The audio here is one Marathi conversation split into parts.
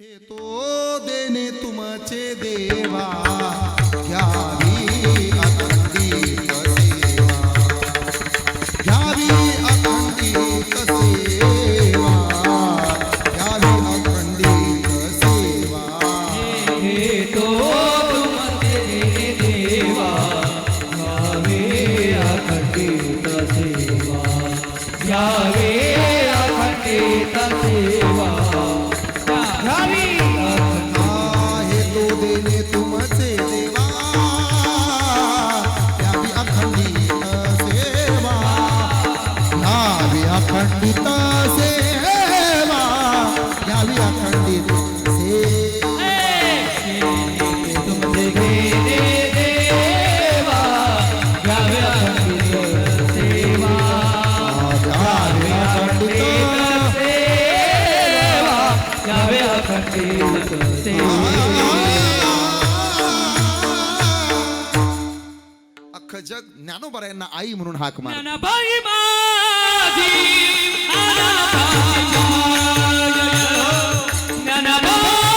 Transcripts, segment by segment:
हे तो देणे तुमचे देवा. अख्ख जग ज्ञानोबरायांना आई म्हणून हाक मार ज्ञानबाई माझी हो. ज्ञानबाई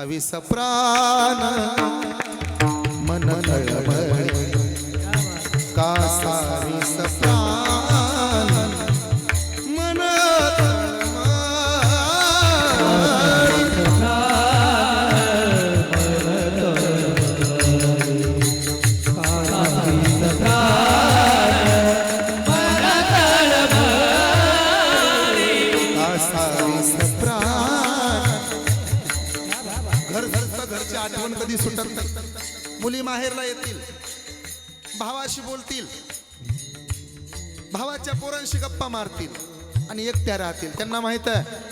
कासावी सप्राण मन मारतील आणि एकट्या राहतील. त्यांना माहीत आहे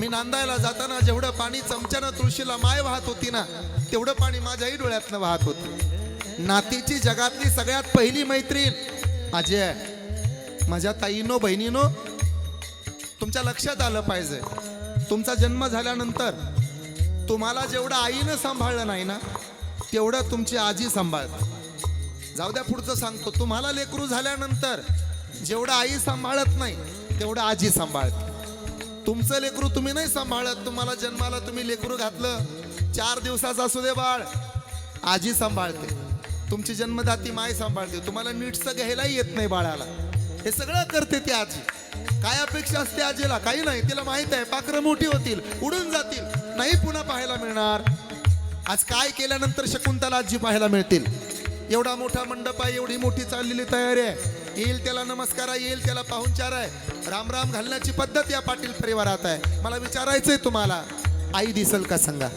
मी नांदायला जाताना जेवढं पाणी चमच्यानं तुळशीला माय वाहत होती ना तेवढं पाणी माझ्याही डोळ्यातनं वाहत होतं. नातीची जगातली सगळ्यात पहिली मैत्रीण अजय माझ्या ताईनो बहिणीनो तुमच्या लक्षात आलं पाहिजे. तुमचा जन्म झाल्यानंतर तुम्हाला जेवढं आईनं सांभाळलं नाही ना तेवढं तुमची आजी सांभाळत. जाऊ द्या पुढचं सांगतो. तुम्हाला लेकरू झाल्यानंतर जेवढं आई सांभाळत नाही तेवढं आजी सांभाळते तुमचं लेकरू तुम्ही नाही सांभाळत. तुम्हाला जन्माला तुम्ही लेकरू घातलं चार दिवसाचं असू दे बाळ आजी सांभाळते. तुमची जन्मदाती माय सांभाळते. तुम्हाला नीटचं घ्यायलाही येत नाही बाळाला. हे सगळं करते ती आजी. काय अपेक्षा असते आजीला? काही नाही. तिला माहीत आहे पाखरं मोठी होतील उडून जातील. नाही पुन्हा पाहायला मिळणार. आज काय केल्यानंतर शकुंतला आजी पाहायला मिळतील? एवढा मोठा मंडप आहे एवढी मोठी चाललेली तयारी आहे. येईल त्याला नमस्कार आहे येईल त्याला पाहुणचार आहे. राम राम घालण्याची पद्धत या पाटील परिवारात आहे. मला विचारायचंय तुम्हाला आई दिसल का सांगा?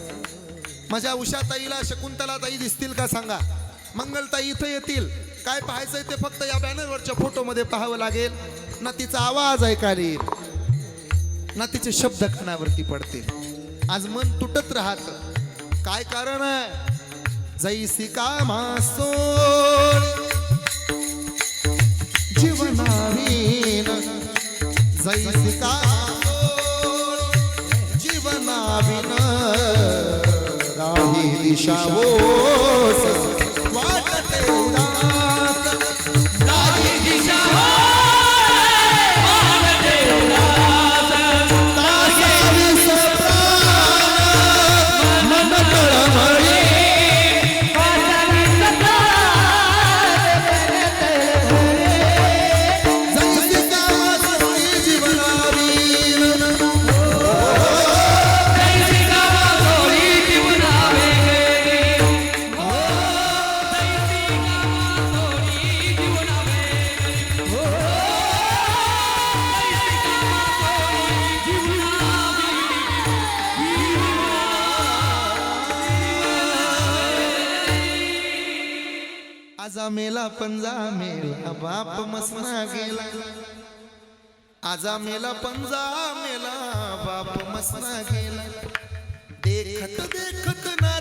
माझ्या उषा ताईला शकुंतला ताई दिसतील का सांगा? मंगलताई इथं येतील. काय पाहायचंय ते फक्त या बॅनरवरच्या फोटोमध्ये पाहावं लागेल. ना तिचा आवाज ऐकायला येईल. ना तिचे शब्द कानावरती पडतील. आज मन तुटत राहत. काय कारण आहे? जैसी कामा सोड जीवनावीन जैसी का जीवनावीन राही दिशा पंजा मेला बाप मसना गेला. आजा मेला पंजा मेला बाप मसना गेला. देखत देखत ना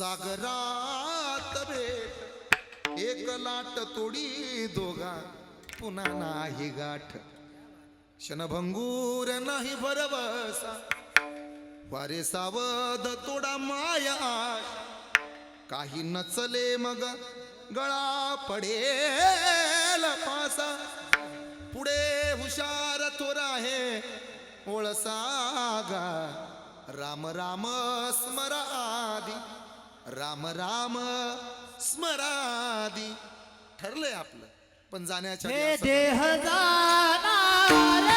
सागरात भेट. एक लाट तोडी दोघा पुन्हा नाही गाठ. क्षणभंगूर नाही बरबसा वारे सावध तोडा माया काही नचले मग गळा पडेल पासा. पुढे हुशार थोरा हे ओळसागा राम राम स्मरा स्मरादी राम राम स्मरादी. ठरलंय आपलं पण जाण्याच्या देह जाणार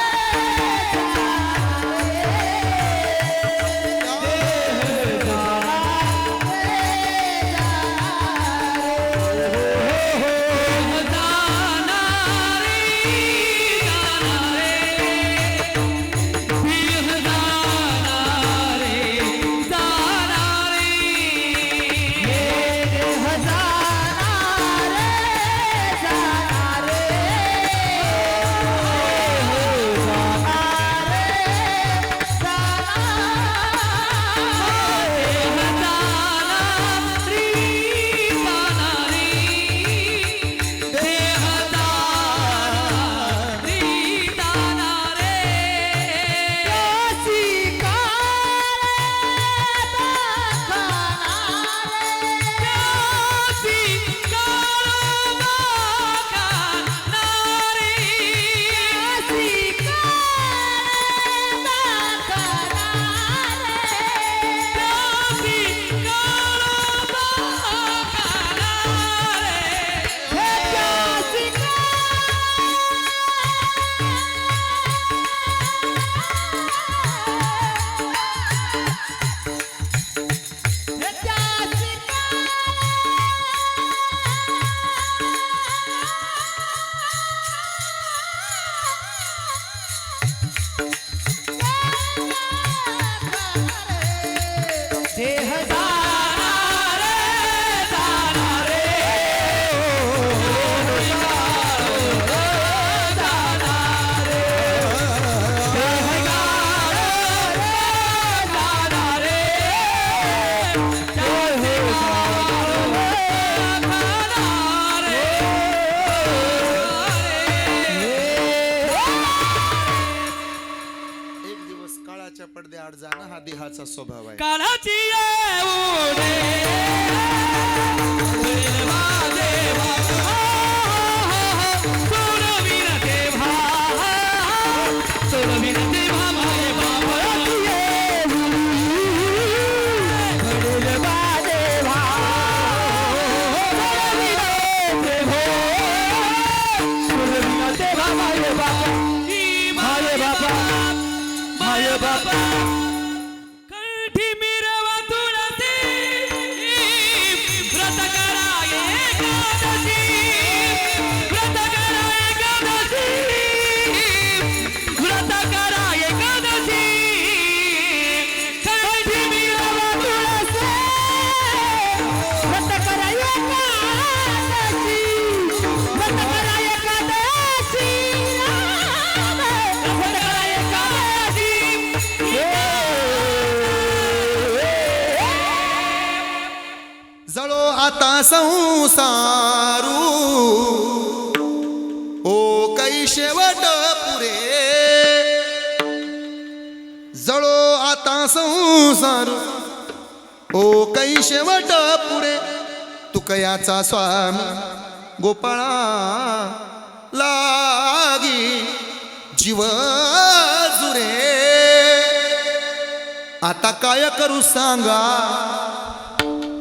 संसारू। ओ कै शेवट पुरे। जळो आता संसारू। ओ कै शेवट पुरे। तुकयाचा स्वामी गोपाळा लागी जीव जुरे। आता काय करू सांगा?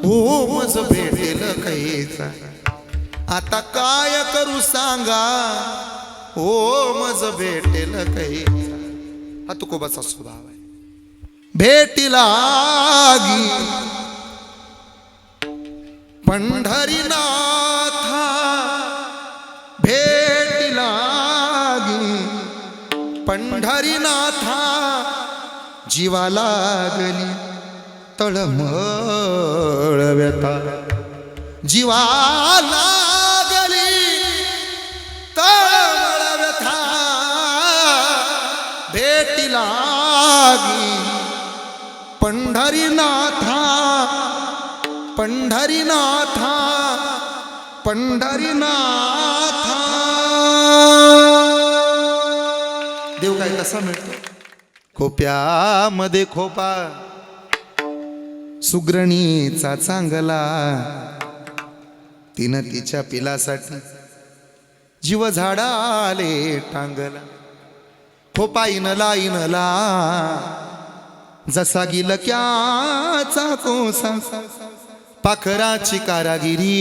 हो मज भेटे। कैचा आता काय करू सांगा? हो मज भेटेल कैचा हा तुकोबाचा स्वभाव आहे. भेटीलागी पंढरीनाथा पंढरी पंढरीनाथा जीवा लागली तळमळ व्यथा. जीवा लागली. तळमळ व्यथा. भेटी लागी. पंढरीनाथा पंढरीनाथा पंढरीनाथा. देव काय कसा मिळतो? खोप्यामध्ये खोपा सुग्रणीचा चांगला तिनं तिच्या पिलासाठी जीव झाडाले टांगला. खोपाईन लाईन ला जसा गिलक्याचा कोसा. पाखराची कारागिरी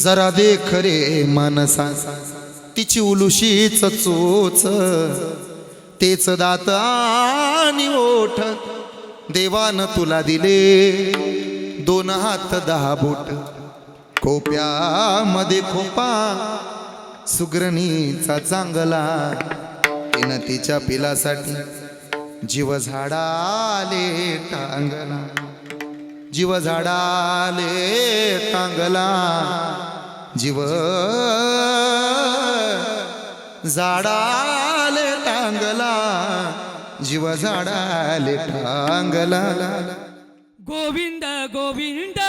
जरा देख रे मानसा. तिची उलुशीच चोच तेच दात आणि ओठ देवान तुला दिले दोन हात दहा बोट. खोप्यामध्ये खोपा सुग्रणीचा चांगला. तिनं तिच्या पिलासाठी जीव झाडाले टांगला. जीव झाडाले टांगला. जीव झाडाले टांगला. जीव झाडाले टांगला. गोविंद गोविंद.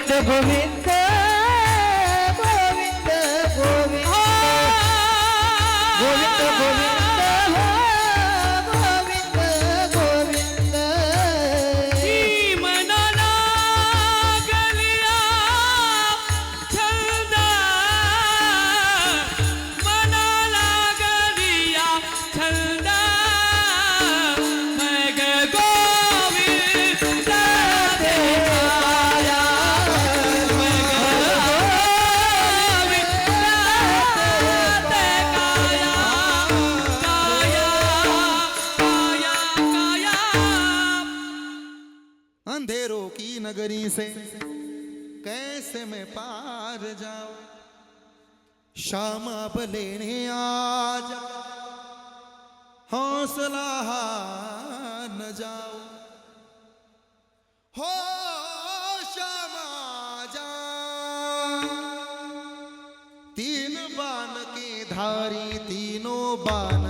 যেতে গোবিন্দ नगरी से कैसे मैं पार जाऊं? शाम अब लेने आ जा हौसला हार न जाओ हो शाम जा तीन बान की धारी तीनों बान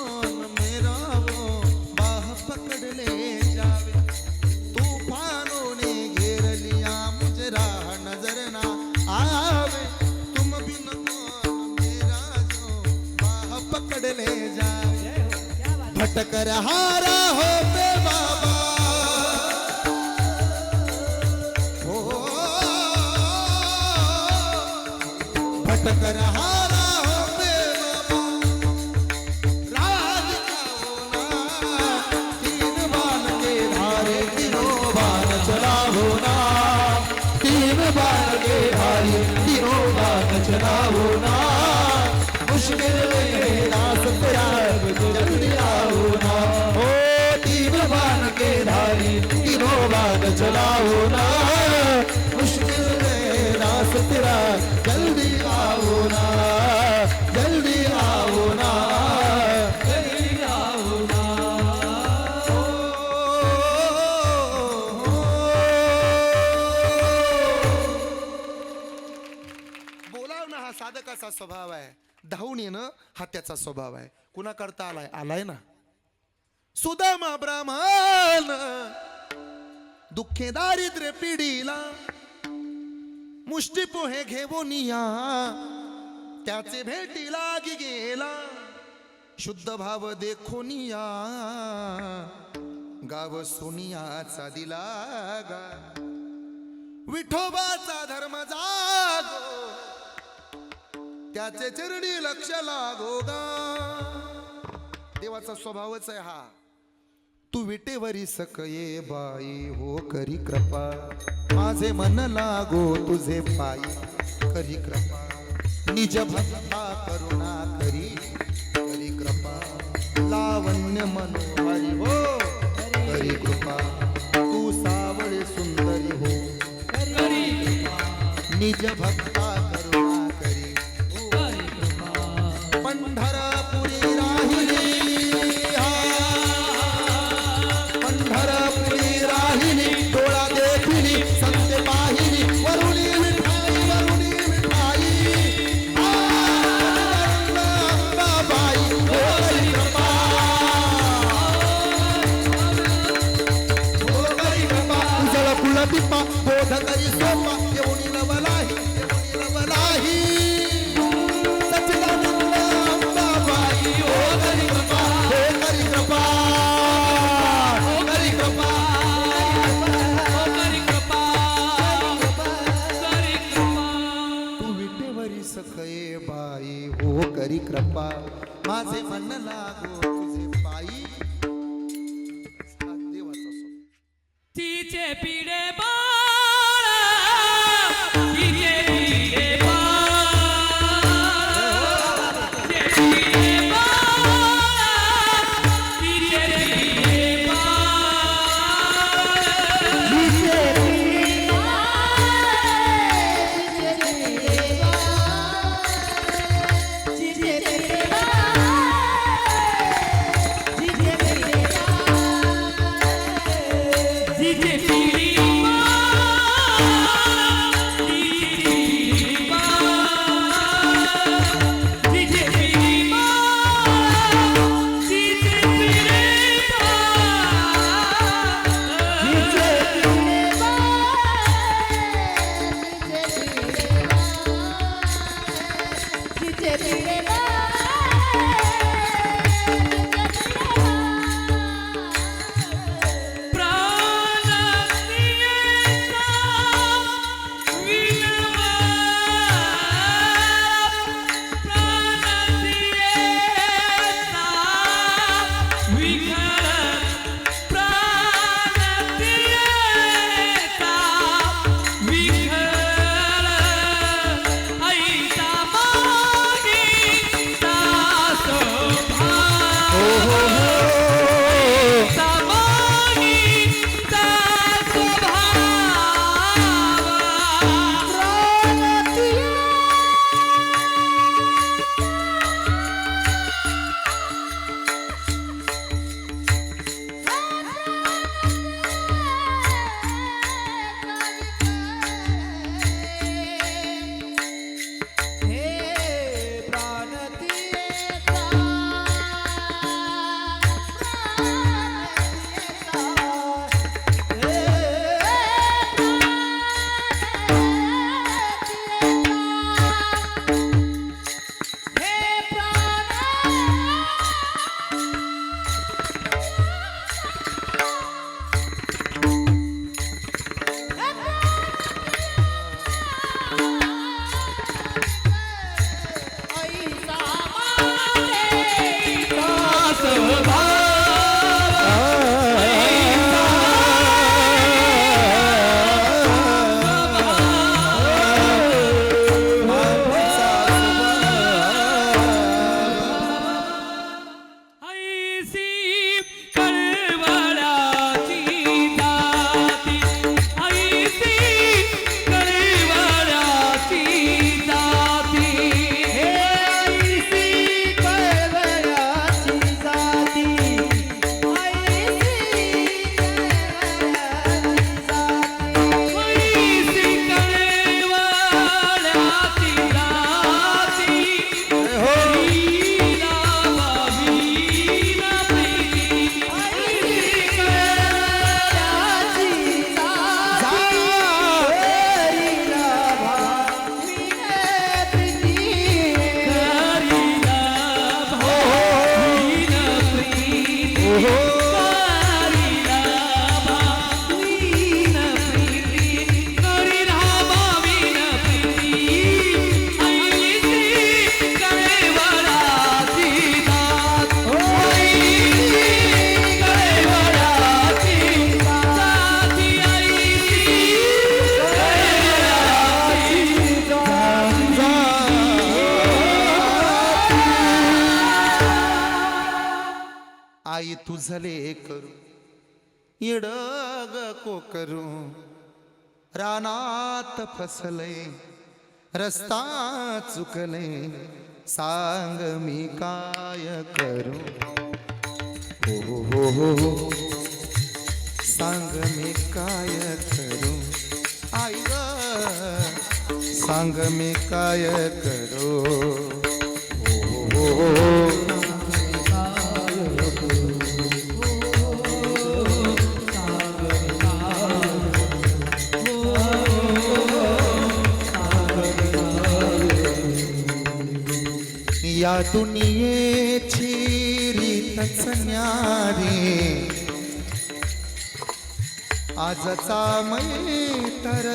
भटकर हारा होते बाबा। हो। भटकर धावून येणं हा त्याचा स्वभाव आहे. कुणा करता आलाय? आलाय ना. सुदामा ब्राह्मण दुःखे दारिद्र्य पिढीला मुष्टी पोहे घेऊन या त्याचे भेटी लागी गेला शुद्ध भाव देखून या गाव सोनियाचा दिला गा विठोबाचा धर्म जा त्याचे चरणी लक्ष लागो गा देवाचा स्वभावच आहे हा. तू विटेवरी सकये बाई हो करी कृपा. माझे मन लागो तुझे पायी करी कृपा. निज भक्ता करुणा करी करी कृपा. लावण्य मनोहरी हो करी कृपा. तू सावळे सुंदरी हो निज भक्ता आई करू येडग को करू. रानात फसले रस्ता चुकले सांग मी काय करू. हो हो हो हो, हो. सांग मी काय करू. आई ग सांग मी काय करू. हो हो. हो, हो या दुनियेची रीतच न्यारी. आजचा मै तर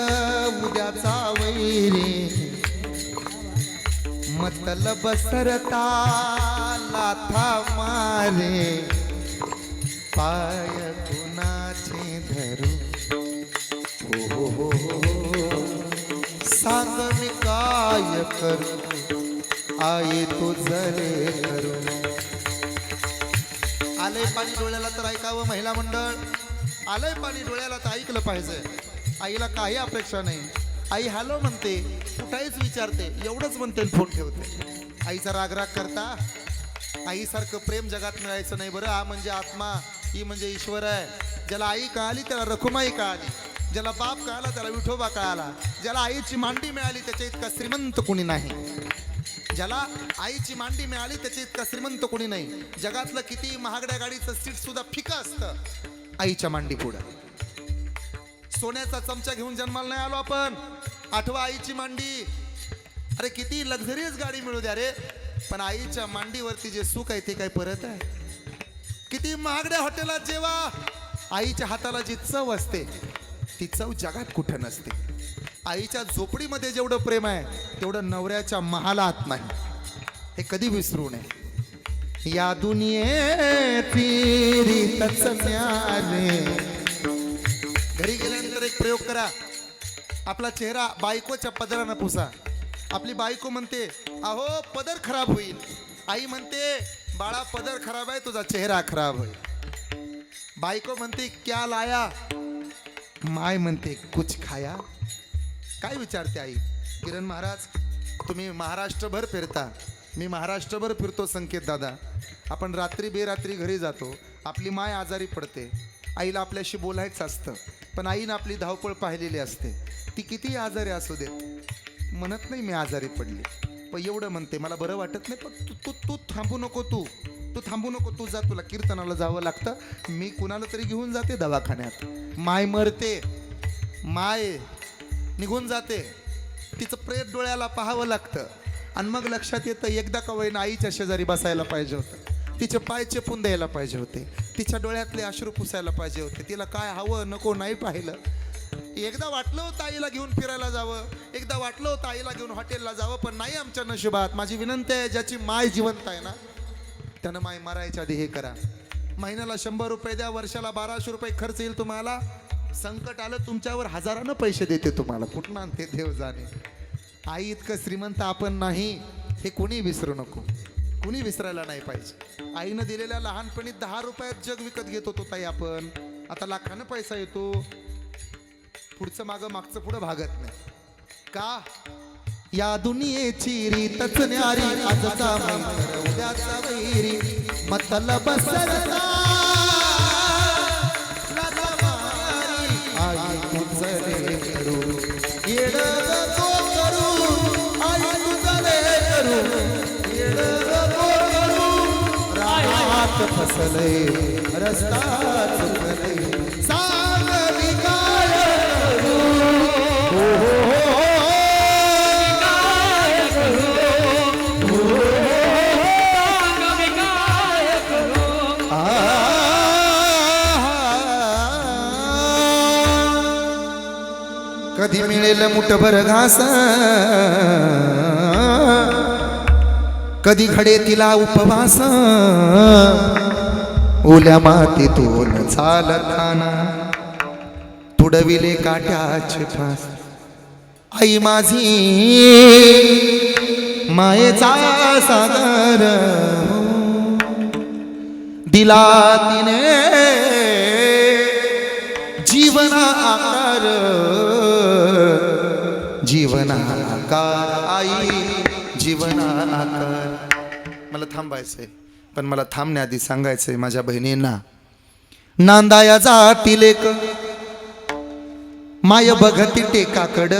उद्याचा वैरी. मतलब सरता लाथा मारे. पाय कुणाचे धरू? हो हो हो हो. हो. सांग मी काय करू? आई तुझले करू आलंय पाणी डोळ्याला तर ऐकावं महिला मंडळ. आलंय पाणी डोळ्याला तर ऐकलं पाहिजे. आईला काही अपेक्षा नाही. आई हॅलो म्हणते कुठाहीच विचारते एवढंच म्हणते फोन ठेवते. आईचा रागराग करता. आईसारखं प्रेम जगात मिळायचं नाही बरं. हा म्हणजे आत्मा ही म्हणजे ईश्वर आहे. ज्याला आई कळाली त्याला रखुमाई कळाली. ज्याला बाप कळाला त्याला विठोबा कळाला. ज्याला आईची मांडी मिळाली त्याच्या इतका श्रीमंत कुणी नाही. ज्याला आईची मांडी मिळाली त्याच्या इतका श्रीमंत कोणी नाही. जगातलं किती महागड्या गाडीचं सीट सुद्धा फिकं असतं. आईच्या मांडी पुढं. सोन्याचा चमचा घेऊन जन्माला नाही आलो आपण. आठवा आईची मांडी. अरे किती लक्झरियस गाडी मिळू द्या रे. पण आईच्या मांडीवरती जे सुख आहे ते काय परत आहे. किती महागड्या हॉटेलात जेवा. आईच्या हाताला जी चव असते ती चव जगात कुठं नसते. आईच्या झोपडीमध्ये जेवढं प्रेम आहे तेवढं नवऱ्याच्या महालात नाही. हे कधी विसरू नये. या दुनियेची रीतच घरी गेल्यानंतर एक प्रयोग करा. आपला चेहरा बायकोच्या पदरानं पुसा. आपली बायको म्हणते अहो पदर खराब होईल. आई म्हणते बाळा पदर खराब आहे तुझा चेहरा खराब होईल. बायको म्हणते क्या लाया? माय म्हणते कुछ खाया? काय विचारते आई? किरण महाराज तुम्ही महाराष्ट्रभर फिरता. मी महाराष्ट्रभर फिरतो संकेत दादा. आपण रात्री बेरात्री घरी जातो. आपली माय आजारी पडते. आईला आपल्याशी बोलायचं असतं. पण आईनं आपली धावपळ पाहिलेली असते. ती किती आजारी असू देत? म्हणत नाही मी आजारी पडली. पण एवढं म्हणते मला बरं वाटत नाही पण तू तू तू थांबू नको तू. तू थांबू नको तू जा तुला कीर्तनाला जावं लागतं. मी कुणाला तरी घेऊन जाते दवाखान्यात. माय मरते. माय निघून जाते. तिचं प्रेत डोळ्याला पाहावं लागतं. आणि मग लक्षात येतं एकदा का वयनं आईच्या शेजारी बसायला पाहिजे होतं. तिचे पाय चेपून द्यायला पाहिजे होते. तिच्या डोळ्यातले अश्रू पुसायला पाहिजे होते. तिला काय हवं नको नाही पाहिलं. एकदा वाटलं होतं आईला घेऊन फिरायला जावं. एकदा वाटलं होतं आईला घेऊन हॉटेलला जावं पण नाही आमच्या नशिबात. माझी विनंती आहे ज्याची माय जिवंत आहे ना त्यानं माय मारायच्या आधी हे करा. महिन्याला शंभर रुपये द्या वर्षाला बाराशे रुपये खर्च येईल तुम्हाला. संकट आलं तुमच्यावर हजारानं पैसे देते तुम्हाला. कुठं आणते देव जाणे? आई इतकं श्रीमंत आपण नाही हे कोणी विसरू नको. कुणी विसरायला नाही पाहिजे. आईनं दिलेल्या लहानपणी दहा रुपयात जग विकत घेत होतो ताई आपण. आता लाखानं पैसा येतो. पुढचं मागं मागचं पुढं भागत नाही. का? या दुनियेची रीतच न्यारी आजचा मैत्र उद्याचा वैरी. मतलब सरता तुझले करू येड नको करू आई तुझले करू येड नको करू रात फसले रस्ता चुकले सा कधी मिळेल मुठभर घास? कधी घडे तिला उपवास? ओल्या मातीतून चालताना तुडविले काट्याचे फास. आई माझी मायेचा सागर हो. दिला तिने जीवना आकार आई जीवना आकार मला थांबायचंय पण मला थांबण्याआधी सांगायचंय माझ्या बहिणींना. नांदाया जातील एक. माय बघती टेकाकड.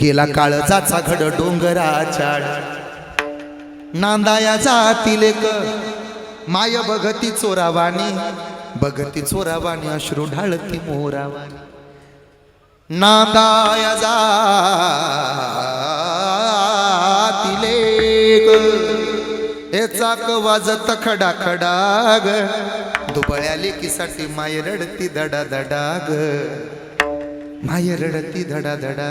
गेला काळजाचा घड डोंगराच्या नांदाया जातील एक. माय बघती चोरावाणी. बघती चोरावाणी अश्रू ढाळती मोरावाणी. नांदाया जातिले एक हे चाक वाजत खडा खडाग दुबळ्या लेकीसाठी माय रडती धडा धडाग माय रडती धडा धडा